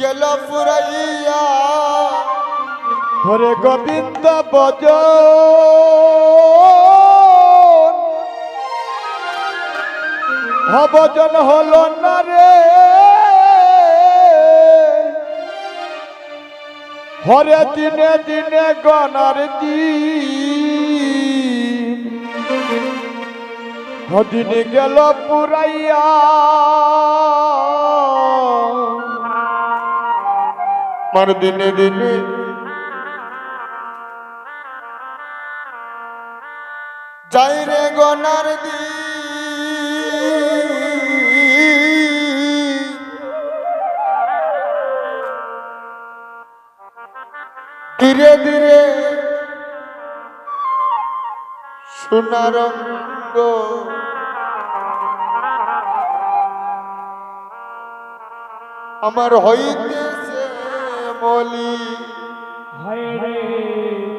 গেল পুরাইয়া হরে গোবিন্দ বজ ভজন হলো না রে। হরে দিনে দিনে গনার দিন। হদিনে গেল পুরাইয়া মার দিনে দিনে। যাই রে গনার দি ধীরে ধীরে সোনারঙ্গ আমার হইতেছে মলি হায়রে দিনে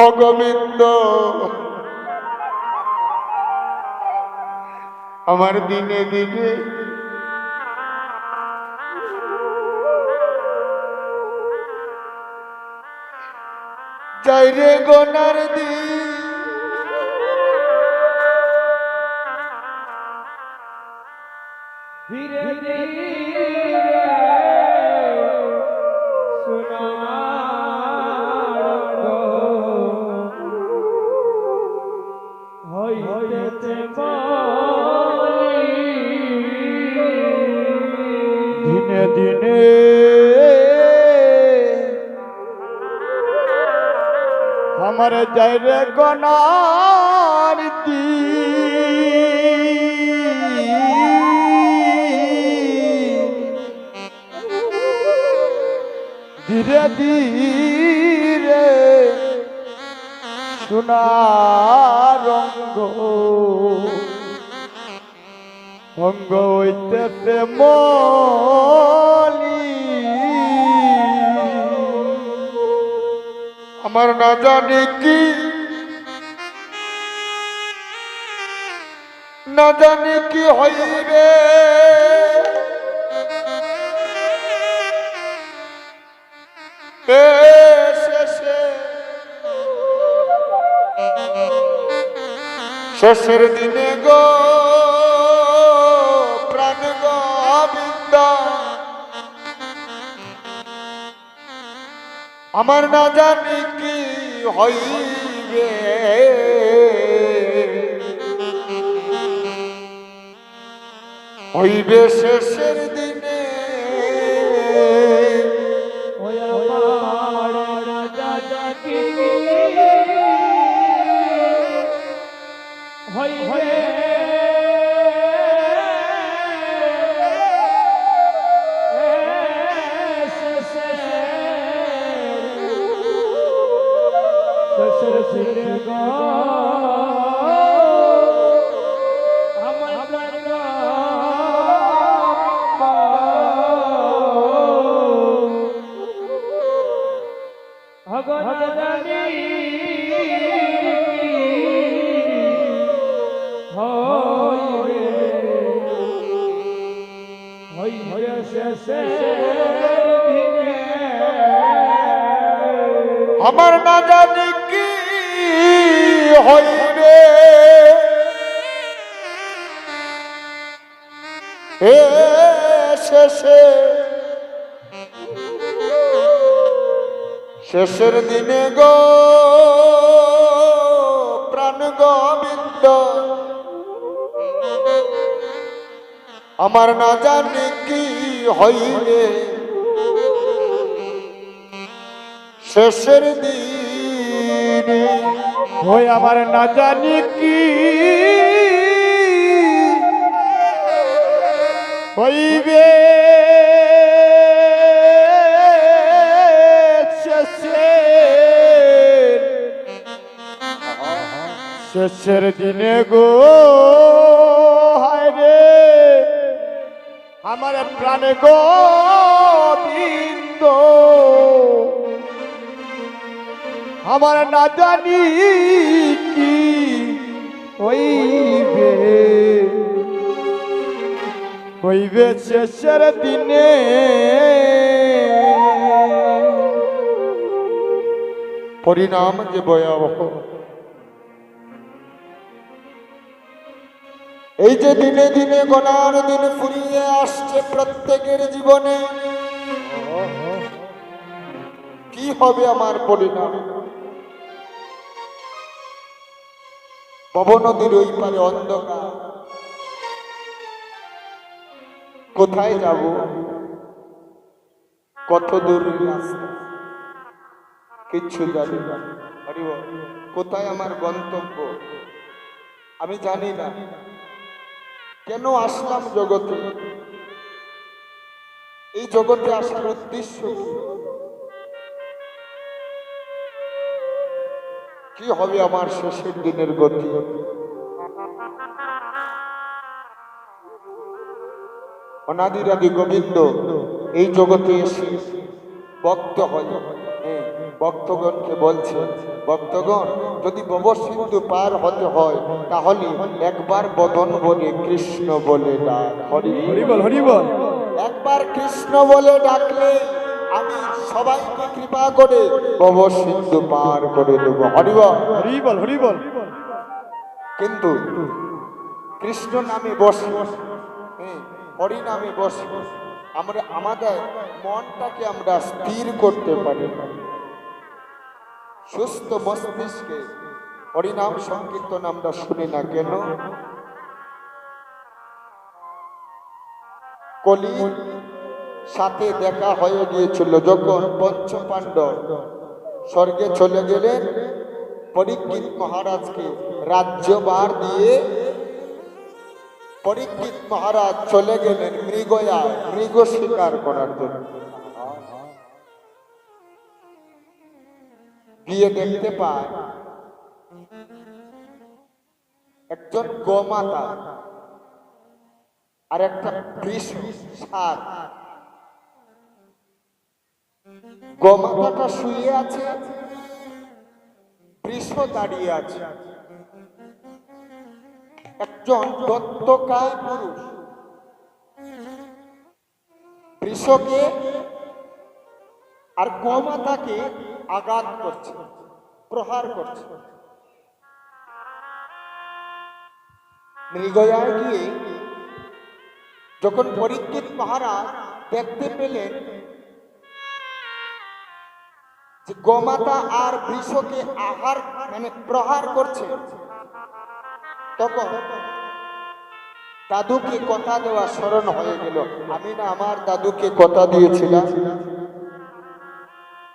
ভগবিন্দ। আমার দিনে দিনে যাই রে গোনার দি দিনে দিনে আমার যাই রে গনার ধীরে ধীরে সোনারঙ্গ ভঙ্গ হইতেছে মলি। আমার না জানি কি না জানি কি হইবে। শেষের দিনে গো আমার না জানি কি হইবে। হইবে শেষের আমার না জানি কি হইবে। শেষে, শেষের দিনে গো, প্রাণ গোবিন্দ আমার না জানি কি হইবে। শেষের দিন। ওই আমার না জানি কি। হইবে। শেষের দিনে গো, হায় রে। আমার প্রাণে গো বিন্দু। আমার না জানি কি হইবে? হইবে শেষের দিনে। পরিণাম যে ভয়াবহ। এই যে দিনে দিনে গণার দিন ফুরিয়ে আসছে প্রত্যেকের জীবনে। কি হবে আমার পরিণাম? নদীর ওই পারে অন্ধকার। কোথায় যাব? কত দূর রাস্তা? কিচ্ছু জানি না। কোথায় আমার গন্তব্য? আমি জানি না। কেন আসলাম জগতে? এই জগতে আসার উদ্দেশ্য কি? হবে আমার শেষের দিনের গতি? অনাদিরাদি গোবিন্দ এই জগতে এসে ভক্ত হয়। হ্যাঁ, ভক্তগণকে বলছে ভক্তগণ যদি সিন্ধু পার হতে হয় তাহলে একবার বদন বলে কৃষ্ণ বলে ডাক। হরি হরিবল হরিবল একবার কৃষ্ণ বলে ডাকলে আমি সবাইকে কৃপা করে ভব সিন্ধু পার করে দেবো। হরিব হরিবল হরিবল কিন্তু কৃষ্ণ নামে বসে। হ্যাঁ, হরি নামে বসে। আমরা আমাদের মনটাকে আমরা স্থির করতে পারি। সুস্থ মস্তিষ্কে হরিনাম সংকীর্তন আমরা শুনি না কেন? কলি সাথে দেখা হয়ে গিয়েছিল যখন পঞ্চ পাণ্ডব স্বর্গে চলে গেলেন। পরীক্ষিত মহারাজকে রাজ্যভার দিয়ে পরীক্ষিত মহারাজ চলে গেলেন মৃগয়ায়, মৃগ শিকার করার জন্য। গিয়ে দেখতে পায়, একজন গোমাতা আর একটা বৃষ সার গোমাতাটা শুয়ে আছে বৃষ দাঁড়িয়ে আছে। একজন দত্তকায় পুরুষ। বৃষকে আর গোমাতাকে আঘাত করছে, প্রহার করছে। মৃগয়ায় গিয়ে যখন পরীক্ষিত মহারাজ দেখতে পেলেন যে গোমাতা আর বৃষকে আহার মানে প্রহার করছে। তখন দাদুকে কথা দেওয়া স্মরণ হয়ে গেল। আমি না আমার দাদুকে কথা দিয়েছিলাম।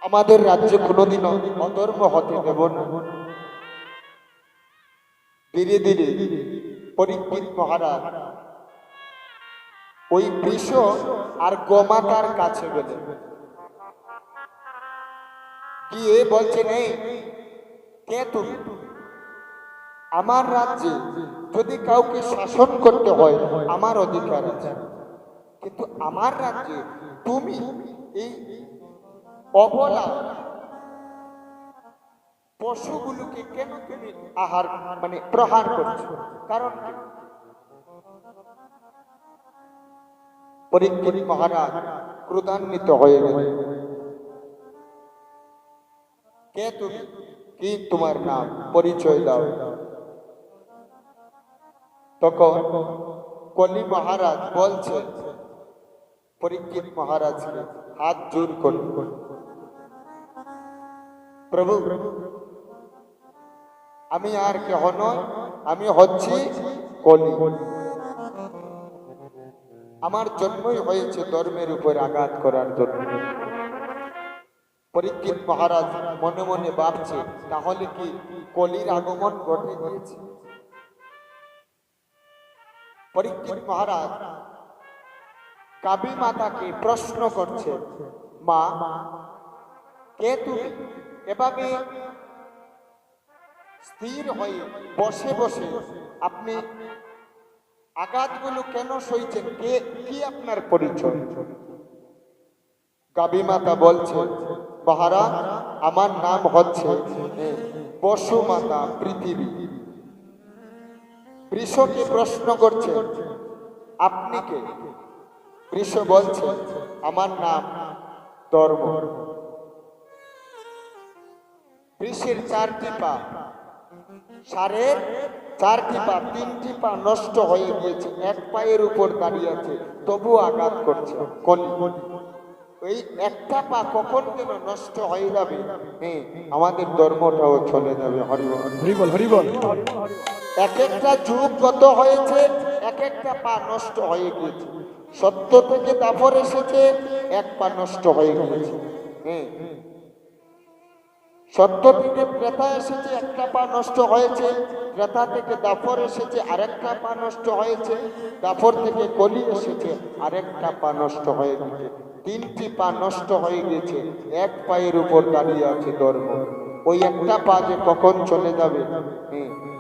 আমাদের রাজ্যে কোনোদিনও অধর্ম হতে দেব না। ধীরে ধীরে পরীক্ষিত মহারাজ, ওই বৃষ আর গোমাতার কাছে গেলেন। গিয়ে বলছেন এই কে তুমি? আমার রাজ্যে যদি কাউকে শাসন করতে হয়, আমার অধিকার আছে। কিন্তু আমার রাজ্যে তুমি এই অবলা পশুগুলোকে কেন তুমি আহার মানে প্রহার করছ? কারণ কি? পরীক্ষিত মহারাজ ক্রোধান্বিত হয়ে গেল কে তুমি কি তোমার নাম? পরিচয় দাও। তখন কলি মহারাজ বলছে পরীক্ষিত মহারাজকে হাত জোর করে। প্রভু, আমি আর কেহ নয় আমি হচ্ছি কলি। আমার জন্মই হয়েছে ধর্মের উপর আঘাত করার জন্য। পরীক্ষিত মহারাজ মনে মনে ভাবছে, তাহলে কি কলির আগমন ঘটে গিয়েছে? পরীক্ষিত মহারাজ কাবি মাতাকে প্রশ্ন করছে, মা, কে তুমি? এভাবে স্থির হয়ে বসে বসে আপনি আঘাতগুলো কেন সইছেন? কে, কি আপনার পরিচয়? গাবি মাতা বলছে মহারাজ আমার নাম হচ্ছে এ, পশু মাতা পৃথিবী। বৃষকে প্রশ্ন করছে আপনি কে? বৃষ বলছে আমার নাম ধর্ম। বৃষের চারটি পা সারের চারটি পা তিনটি পা নষ্ট হয়ে গিয়েছে এক পায়ের উপর দাঁড়িয়ে আছে তবু আঘাত করছে কলি। এই একটা পা কখন যেন নষ্ট হয়ে যাবে? হ্যাঁ আমাদের ধর্মটাও চলে যাবে। হরিবল হরিবল এক একটা যুগ গত হয়েছে এক একটা পা নষ্ট হয়ে গেছে সত্য থেকে তারপর এসেছে এক পা নষ্ট হয়ে গিয়েছে। হ্যাঁ থেকে ক্রেতা এসেছে, একটা পা নষ্ট হয়েছে, ক্রেতা থেকে দাফর এসেছে, আরেকটা পা নষ্ট হয়েছে, দাফর থেকে কলি এসেছে, আরেকটা পা নষ্ট হয়ে গেছে, তিনটি পা নষ্ট হয়ে গেছে, এক পায়ের উপর দাঁড়িয়ে আছে ধর্ম। ওই একটা পা যে কখন চলে যাবে?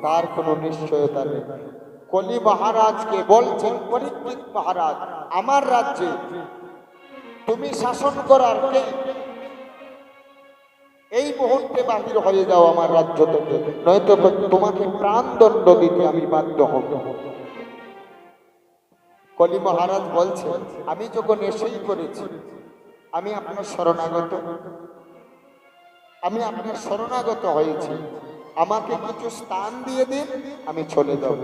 তার কোনো নিশ্চয়তা নেই। কলি মহারাজকে বলছেন পরীক্ষিত মহারাজ, আমার রাজ্যে তুমি শাসন করার কে? এই মুহূর্তে বাহির হয়ে যাও আমার রাজ্য থেকে। নয়তো তোমাকে প্রাণদণ্ড দিতে আমি বাধ্য হব। কলি মহারাজ বলছে, আমি যখন এসেই করেছি, আমি আপনার শরণাগত। আমি আপনার শরণাগত হয়েছি। আমাকে কিছু স্থান দিয়ে দিন, আমি চলে যাব।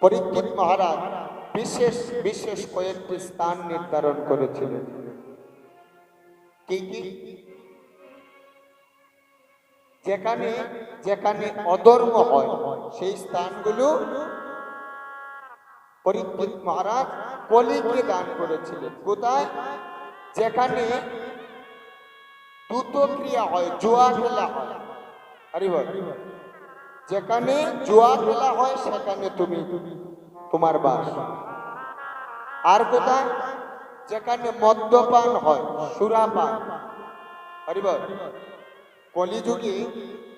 পরীক্ষিত মহারাজ বিশেষ বিশেষ কয়েকটি স্থান নির্ধারণ করেছিলেন। কি কি? যেখানে যেখানে অধর্ম হয়, সেই স্থানগুলো পরীক্ষিত মহারাজ কলিকে দান করেছিলেন। কোথায়? যেখানে দ্রুত ক্রিয়া হয়, জুয়া খেলা হয়। যেখানে জুয়া খেলা হয়, সেখানে তুমি, তোমার বাস। আর কোথায়? যেখানে মদ্যপান হয়, সুরাপান। হরিবল কলিযুগে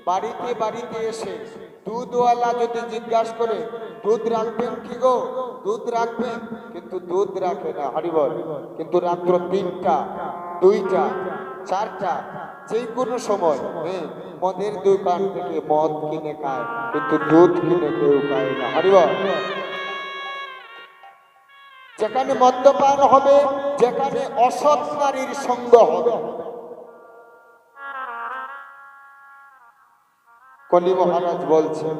বাড়িতে বাড়িতে এসে দুধওয়ালা যদি জিজ্ঞাসা করে, দুধ রাখবেন কি গো? দুধ রাখবেন? কিন্তু দুধ রাখে না। হরিবল কিন্তু রাত্র তিনটা, দুইটা, চারটা যে কোনো সময়। হ্যাঁ মদের দোকান থেকে মদ কিনে খায়, কিন্তু দুধ কিনে কেউ খায় না। হরিবল যেখানে মদ্যপান হবে, যেখানে অসৎ নারীর সঙ্গ হবে। কলি মহারাজ বলছেন,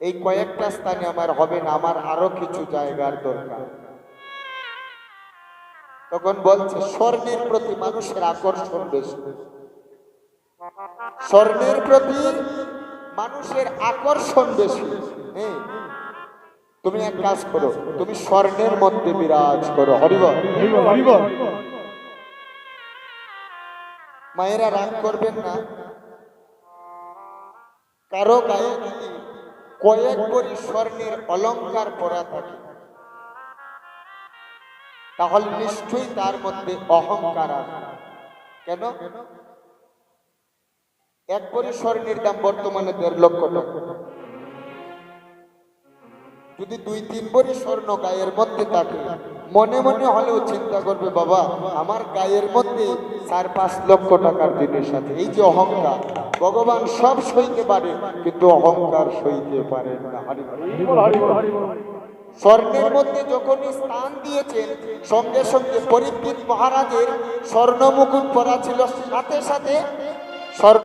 এই কয়েকটা স্থানে আমার হবে না, আমার আরও কিছু জায়গার দরকার। তখন বলছে, স্বর্ণের প্রতি মানুষের আকর্ষণ বেশি। স্বর্ণের প্রতি মানুষের আকর্ষণ বেশি। হ্যাঁ তুমি এক কাজ করো, তুমি স্বর্ণের মধ্যে বিরাজ করো। হরিবল মায়েরা রাগ করবেন না। কারও গায়ে যদি কয়েক বড়ি স্বর্ণের অলংকার পরা থাকে, তাহলে নিশ্চয়ই তার মধ্যে অহংকার আছে। কেন? এক বড়ি স্বর্ণের দাম বর্তমানে দেড় লক্ষ টাকা। যদি দুই, তিন বড়ি স্বর্ণ গায়ের মধ্যে থাকে মনে মনে হলেও চিন্তা করবে, বাবা, আমার গায়ের মধ্যে চার পাঁচ লক্ষ টাকার দিনের সাথে এই যে অহংকার, ভগবান সব সইতে পারে, কিন্তু অহংকার সইতে পারে না। স্বর্ণের মধ্যে যখনই স্থান দিয়েছেন, সঙ্গে সঙ্গে পরীক্ষিত মহারাজের স্বর্ণ মুকুট পরা ছিল। সাথে সাথে স্বর্ণ